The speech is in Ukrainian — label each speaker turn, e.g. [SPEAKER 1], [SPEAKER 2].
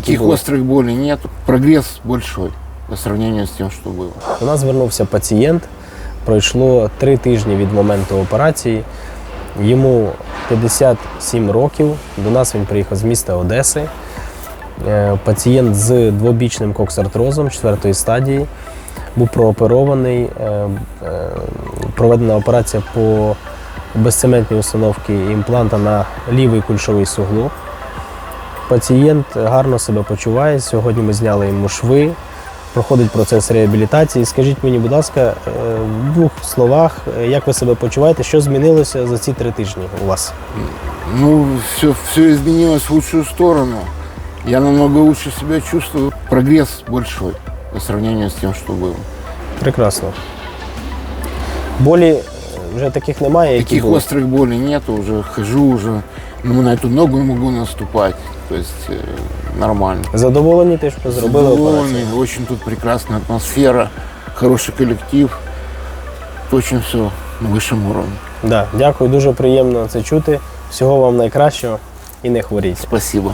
[SPEAKER 1] Таких
[SPEAKER 2] было.
[SPEAKER 1] острых болей нет. Прогресс большой по сравнению с тем, что было.
[SPEAKER 2] До нас звернувся пацієнт. Пройшло три тижні від моменту операції. Йому 57 років. До нас він приїхав з міста Одеси. Е, Пацієнт з двобічним коксартрозом четвертої стадії був прооперований. е, е, Проведена операція по безцементній установці імпланта на лівий кульшовий суглоб. Пацієнт гарно себе почуває. Сьогодні ми зняли йому шви, проходить процес реабілітації. Скажіть мені, будь ласка, е, в двох словах, е, як ви себе почуваєте, що змінилося за ці три тижні у вас?
[SPEAKER 1] Ну, все, все изменилось в лучшую сторону. Я намного лучше себя чувствую. Прогресс большой по сравнению с тем, что было.
[SPEAKER 2] Прекрасно. Болі е, вже таких немає, які
[SPEAKER 1] Таких
[SPEAKER 2] були?
[SPEAKER 1] острых болей нету. Уже хожу, уже ну, на эту ногу могу наступать. То есть э, нормально.
[SPEAKER 2] Задоволені те, що зробили операцію?
[SPEAKER 1] Задоволенный, очень тут прекрасная атмосфера, хороший коллектив. Очень все на высшем уровне.
[SPEAKER 2] Да, дякую, дуже приємно це чути. Всього вам найкращого і не хворіть.
[SPEAKER 1] Спасибо.